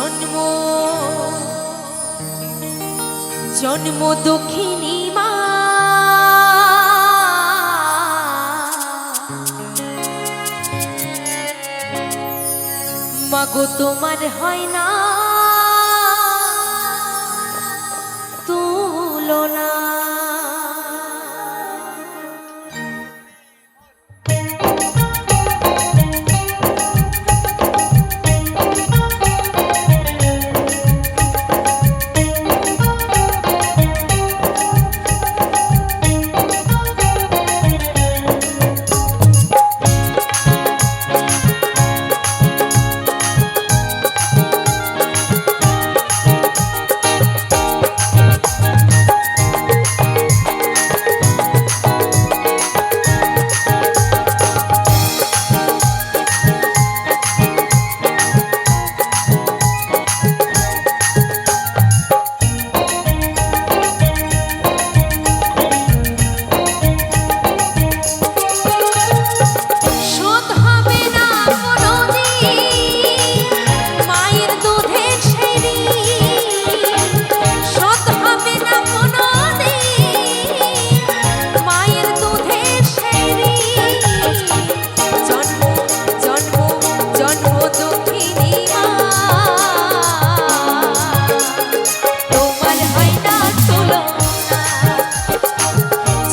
জন্ম। জন্ম দক্ষিণী মা। মাগো তোমার হয় না। তুলনা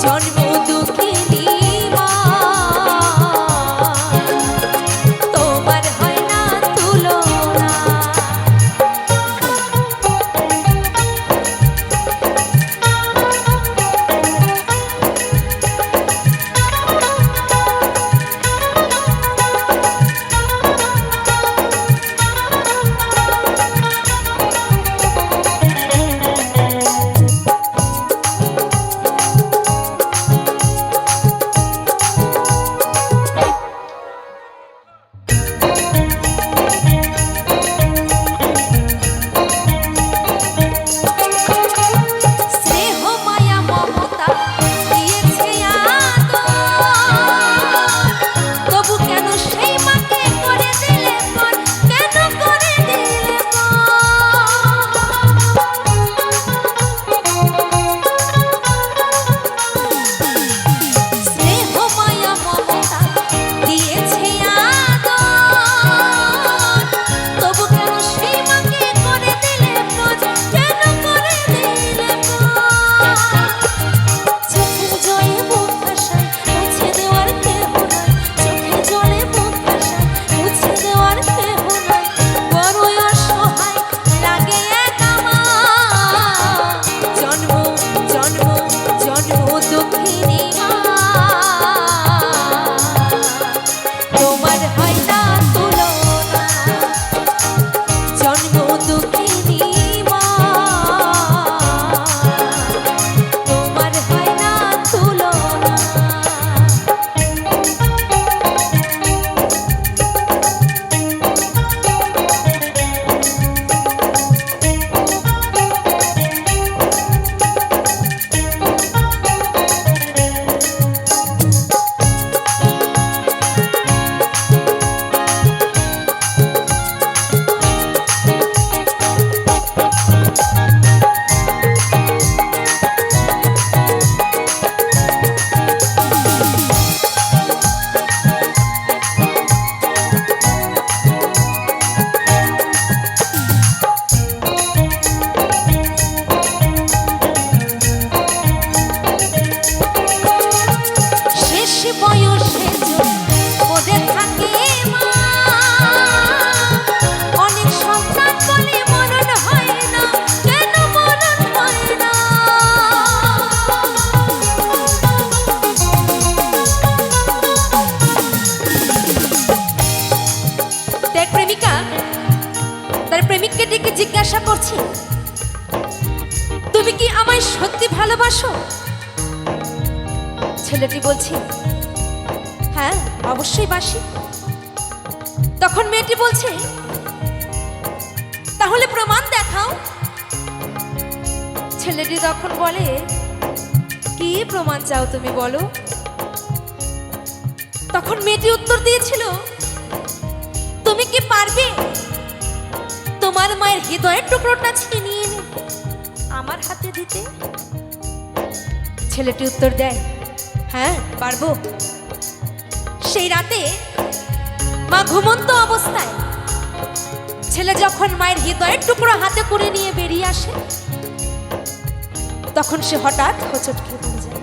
Sonny সত্যি ভালোবাসো? ছেলেটি বলছে হ্যাঁ অবশ্যই বাসি। তখন মেয়েটি বলছে, তাহলে প্রমাণ দেখাও। ছেলেটি তখন বলে, কি প্রমাণ চাও তুমি বলো? তখন মেয়েটি উত্তর দিয়েছিল, তুমি কি পারবে? তোমার মায়ের হৃদয়ের টুকরোটা ছিনিয়ে আমার হাতে দিতে? ছেলেটি উত্তর দেয় হ্যাঁ পারব। সেই রাতে মা ঘুমন্ত অবস্থায় ছেলে যখন মায়ের হৃদয়ের টুকরো হাতে করে নিয়ে বেরিয়ে আসে, তখন সে হঠাৎ হোঁচট খেয়ে পড়ে যায়।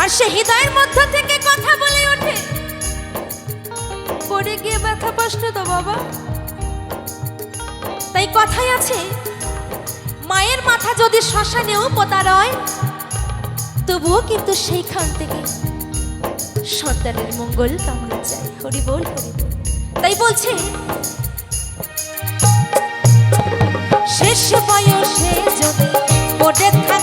আর সে হৃদয়ের মধ্য থেকে কথা বলে ওঠে, পড়ে গিয়ে ব্যথা পাস তো বাবা। তাই কথাই আছে মায়ের মাথা যদি শ্মশানেও পোতার হয় তবুও কিন্তু সেইখান থেকে সন্তানের মঙ্গল কামনা চাই। হরি বল, হরি তাই বলছে, শেষ বয়সে যদি পড়ে থাকে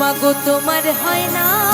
মাগো তোমার হয় না